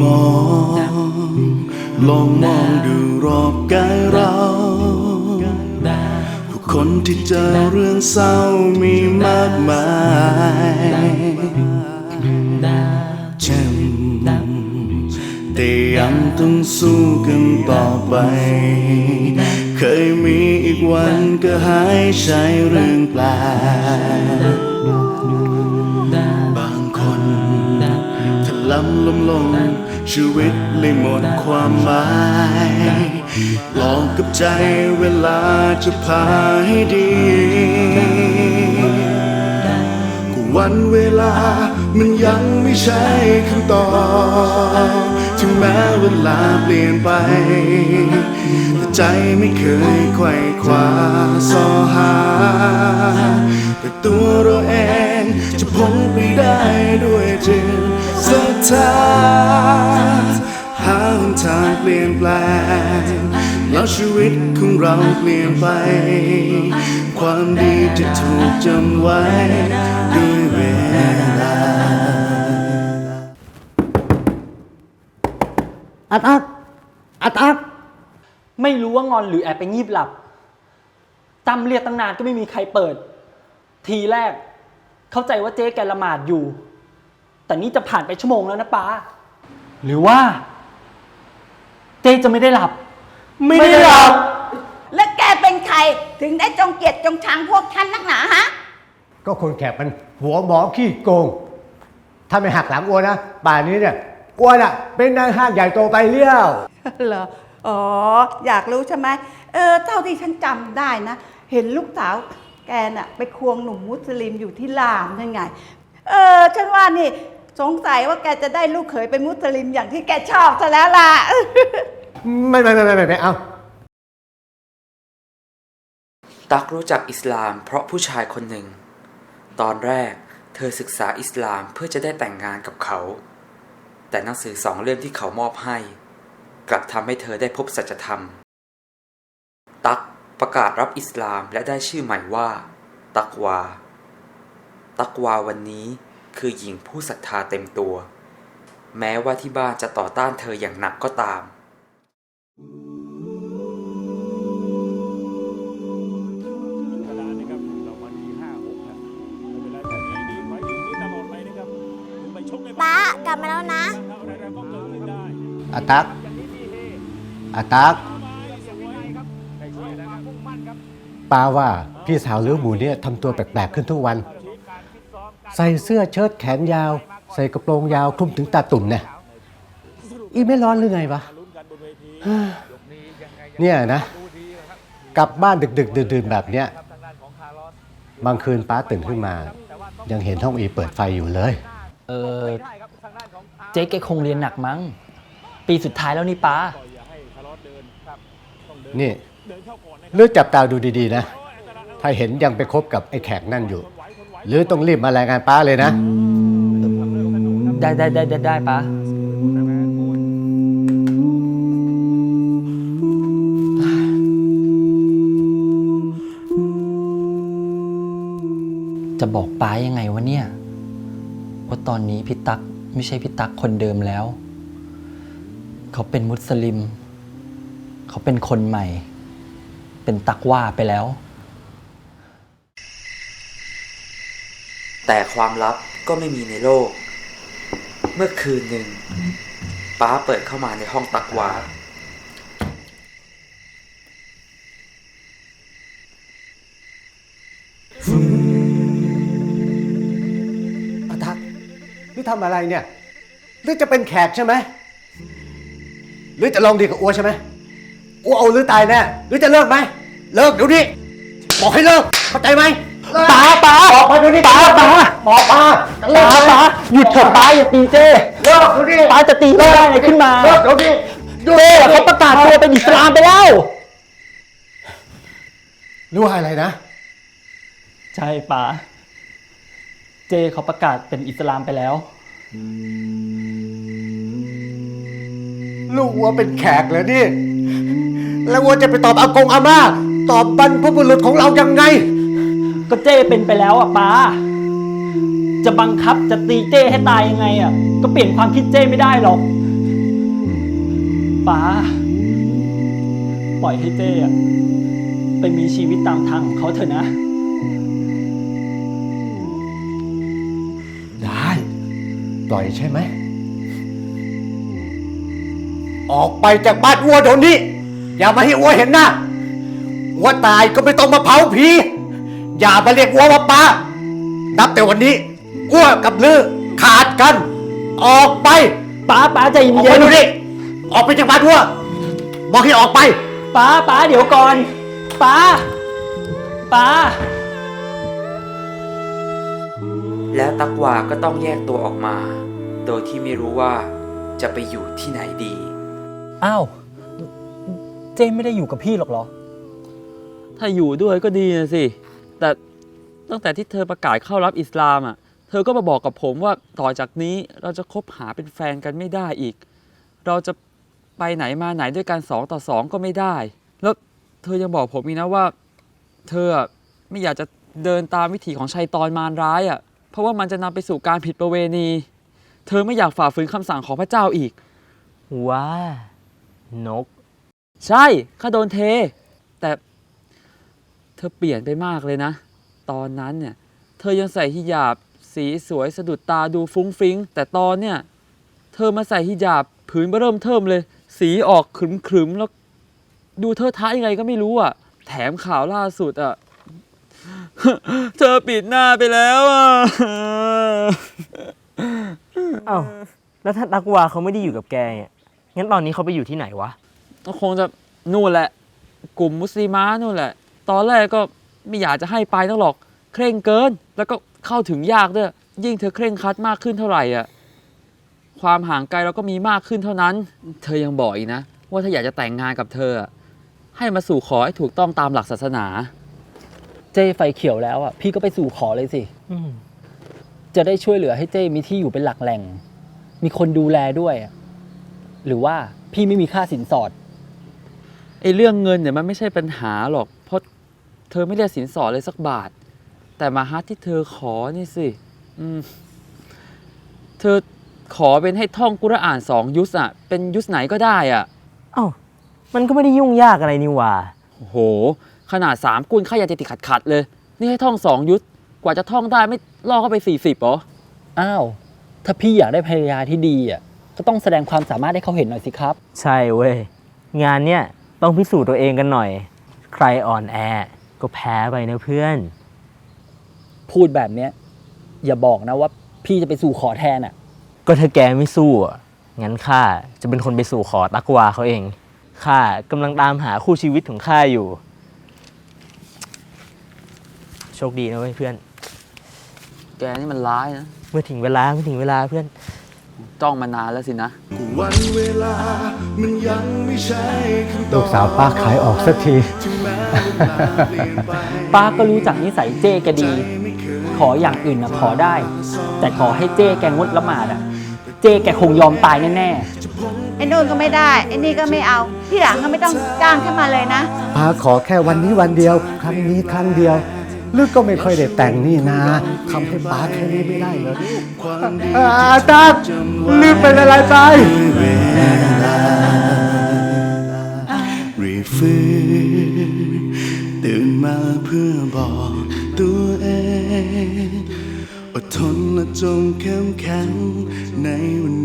มองลองมองดูรอบกายเราผู้คนที่เจอเรื่องเศร้ามีมากมายเช่นแต่ยังต้องสู้กันต่อไป เคยมีอีกวันก็หายใช้เรื่องแปลก ลำล้มลง ชีวิตเลยหมดความหมายหลอกกับใจเวลาจะพาให้ดีก็วันเวลามันยังไม่ใช่คำตอบถึงแม้เวลาเปลี่ยนไป แต่ใจไม่เคยไขว่คว้าสอหา ศรัทธาหาหนทางเปลี่ยนแปลงแล้วชีวิตของเราเปลี่ยนไป ความดีจะถูกจำไว้ด้วยเวลาอัดอัดอัดอัดไม่รู้ว่างอนหรือแอบไปงีบหลับจำเรียกตั้งนานก็ไม่มีใครเปิด ทีแรก เข้าใจว่าเจ๊แกละหมาดอยู่ แต่นี่จะผ่านไปชั่วโมงแล้วนะป้า หรือว่า เจ๊จะไม่ได้หลับ ไม่ได้หลับ แล้วแกเป็นใครถึงได้จงเกลียดจงชังพวกฉันนักหนาฮะ ก็คนแขกมันหัวหมอขี้โกง ถ้าไม่หักหลังอ้วนนะป่านนี้เนี่ยอ้วนอะ เป็นนายห้างใหญ่โตไปเลี้ยวเหรอ อ๋อ อยากรู้ใช่ไหมเออเท่าที่ฉันจำได้นะ เห็นลูกสาวแกน่ะ ไปควงหนุ่มมุสลิมอยู่ที่ลามนั่นไง เออ ฉันว่านี่ สงสัยว่าแกจะได้ลูกเขยเป็นมุสลิมอย่างที่แกชอบซะแล้วล่ะ ไม่ไม่ไม่ไม่ไม่ไม่เอา ตักรู้จักอิสลามเพราะผู้ชายคนหนึ่ง ตอนแรกเธอศึกษาอิสลามเพื่อจะได้แต่งงานกับเขา แต่หนังสือสองเล่มที่เขามอบให้ กลับทำให้เธอได้พบสัจธรรม ตักประกาศรับอิสลามและได้ชื่อใหม่ว่า ตักวา ตักวาวันนี้ คือหญิงผู้ศรัทธาเต็มตัว แม้ว่าที่บ้านจะต่อต้านเธออย่างหนักก็ตามกระดานนะครับเรามาดีห้าหกนะไม่เป็นไรแต่ดีดีไว้ดีตลอดไปนะครับไปชกในป๊ากลับมาแล้วนะอะไรๆก็เกิดขึ้นได้อาตักอาตักใครช่วยนะครับมุ่งมั่นครับป้าว่าพี่สาวเลี้ยวหมูเนี่ยทำตัวแปลกๆขึ้นทุกวัน ใส่เสื้อเชิ้ตแขนยาว ใส่กระโปรงยาวคลุมถึงตาตุ่นเนี่ยอีไม่ร้อนหรือไงวะเฮ้ยเนี่ยนะ กลับบ้านดึกๆดื่นๆแบบเนี้ยบางคืนป้าตื่นขึ้นมา ยังเห็นห้องอีเปิดไฟอยู่เลย เออเจ๊แกคงเรียนหนักมั้ง ปีสุดท้ายแล้วนี่ป้า นี่เลือกจับตาดูดีๆนะ ถ้าเห็นยังไปคบกับไอ้แขกนั่นอยู่ หรือต้องรีบมารายงานป้าเลยนะ ได้ได้ได้ได้ได้ป้าจะบอกป้ายังไงวะเนี่ย ว่าตอนนี้พี่ตั๊กไม่ใช่พี่ตั๊กคนเดิมแล้ว เขาเป็นมุสลิม เขาเป็นคนใหม่ เป็นตักว่าไปแล้ว แต่ความลับก็ไม่มีในโลก เมื่อคืนหนึ่ง ป้าเปิดเข้ามาในห้องตักวาอาทักนี่ทำอะไรเนี่ยหรือจะเป็นแขกใช่ไหมหรือจะลองดีกับอัวใช่ไหมอัวเอาหรือตายแน่หรือจะเลิกไหม เลิกเดี๋ยวนี้ บอกให้เลิก เข้าใจไหม ป้าป้าออกไปเดี๋ยวนี้ป้าป้าบอกป้าเลิกป้าป้าหยุดเถอะป้าอย่าตีเจ้เลิกเดี๋ยวนี้ป้าจะตีไม่ได้อะไรขึ้นมาเลิกเดี๋ยวนี้เจ้เขาประกาศตัวเป็นอิสลามไปแล้วรู้ว่าอะไรนะ ใช่ป้าเจเขาประกาศเป็นอิสลามไปแล้วลูกวัวเป็นแขกเหรอนี่ แล้ววัวจะไปตอบอากงอาม่า ตอบบรรพบุรุษของเรายังไง ก็เจ้เป็นไปแล้วอะป้า จะบังคับจะตีเจ้ให้ตายยังไงอะ ก็เปลี่ยนความคิดเจ้ไม่ได้หรอกป้า ปล่อยให้เจ้อะไปมีชีวิตตามทางของเขาเถอะนะ ได้ ปล่อยใช่ไหม ออกไปจากบ้านอ้วเดี๋ยวนี้ อย่ามาให้อ้วเห็นหน้าอ้วตายก็ไม่ต้องมาเผาผี อย่ามาเรียกอ้วว่าป้า นับแต่วันนี้อ้วกับลือขาดกัน ออกไป ป้าป้าใจออกเย็ไปนดูดิออกไปจากบ้านอ้วบอกให้ออกไป ป้าป้าเดี๋ยวก่อน ป้า ป้า แล้วตักวาก็ต้องแยกตัวออกมา โดยที่ไม่รู้ว่าจะไปอยู่ที่ไหนดี อ้าว เจไม่ได้อยู่กับพี่หรอกเหรอ ถ้าอยู่ด้วยก็ดีนะสิ แต่ตั้งแต่ที่เธอประกาศเข้ารับอิสลามอะ เธอก็มาบอกกับผมว่าต่อจากนี้เราจะคบหาเป็นแฟนกันไม่ได้อีก เราจะไปไหนมาไหนด้วยกันสองต่อสองก็ไม่ได้ แล้วเธอยังบอกผมอีกนะว่า เธออะไม่อยากจะเดินตามวิถีของชัยตอนมารร้ายอะ เพราะว่ามันจะนำไปสู่การผิดประเวณี เธอไม่อยากฝ่าฝืนคำสั่งของพระเจ้าอีก ว้า นก ใช่ข้าโดนเท แต่ เธอเปลี่ยนไปมากเลยนะ ตอนนั้นเนี่ย เธอยังใส่ฮิญาบ สีสวยสะดุดตาดูฟุ้งฟิ้ง แต่ตอนเนี่ย เธอมาใส่ฮิญาบผืนเริ่มเทิมเลย สีออกขรึมขรึมๆแล้ว ดูเธอท้ายังไงก็ไม่รู้อะ แถมข่าวล่าสุดอะ เธอปิดหน้าไปแล้วอะเอ้าแล้วถ้าตักวาเขาไม่ได้อยู่กับแกเนี่ยงั้นตอนนี้เขาไปอยู่ที่ไหนวะ ก็คงจะนู่นแหละ กลุ่มมุสลิมานู่นแหละ ตอนแรกก็ไม่อยากจะให้ไปนักหรอก เคร่งเกิน แล้วก็เข้าถึงยากด้วย ยิ่งเธอเคร่งครัดมากขึ้นเท่าไหร่อะ ความห่างไกลเราก็มีมากขึ้นเท่านั้น เธอยังบอกอีกนะ ว่าถ้าอยากจะแต่งงานกับเธออะให้มาสู่ขอให้ถูกต้องตามหลักศาสนา เจ้ไฟเขียวแล้วอะพี่ก็ไปสู่ขอเลยสิ อืม จะได้ช่วยเหลือให้เจ้มีที่อยู่เป็นหลักแหล่ง มีคนดูแลด้วยอะหรือว่าพี่ไม่มีค่าสินสอด ไอ้เรื่องเงินเนี่ยมันไม่ใช่ปัญหาหรอก เพราะเธอไม่ได้สินสอดเลยสักบาท แต่มาฮัทที่เธอขอนี่สิอืมเธอขอเป็นให้ท่องกุรอานสองยุสอะเป็นยุสไหนก็ได้อะเอ้ามันก็ไม่ได้ยุ่งยากอะไรนี่หว่าโอ้โห ขนาดสามกุลข้ายังจะติดขัดขัดๆเลย นี่ให้ท่องสองยุสกว่าจะท่องได้ไม่ล่อเข้าไปสี่สิบหรออ้าวถ้าพี่อยากได้ภรรยาที่ดีอะก็ต้องแสดงความสามารถให้เขาเห็นหน่อยสิครับ ใช่เว้ย งานเนี่ยต้องพิสูจน์ตัวเองกันหน่อย ใครอ่อนแอ ก็แพ้ไปนะเพื่อน พูดแบบเนี้ยอย่าบอกนะว่าพี่จะไปสู่ขอแทนอะ ก็ถ้าแกไม่สู้อะงั้นข้าจะเป็นคนไปสู่ขอตักวาเขาเองข้ากำลังตามหาคู่ชีวิตของข้าอยู่ โชคดีนะเว้ยเพื่อน แกนี่มันร้ายนะ เมื่อถึงเวลาเมื่อถึงเวลาเพื่อน จ้องมานานแล้วสินะ วันเวลามันยังไม่ใช่คำตอบลูกสาวป้าขายออกสักที ถึงแม้เวลาเปลี่ยนไปป้าก็รู้จักนิสัยเจ้แกดี ขออย่างอื่นนะขอได้ แต่ขอให้เจ้แกงดละหมาดอะ เจ้แกคงยอมตายแน่ไอ้นู่นก็ไม่ได้ไอ้นี่ก็ไม่เอา ที่หลังก็ไม่ต้องจ้างขึ้นมาเลยนะ ป้าขอแค่วันนี้วันเดียว ครั้งนี้ครั้งเดียวลึกก็ไม่ค่อยได้แต่งนี่นาทำให้ป้าแค่นี้ไม่ได้เหรอความดีอาตาลืมเป็นอะไรไป และจงเข้มแข็งในวัน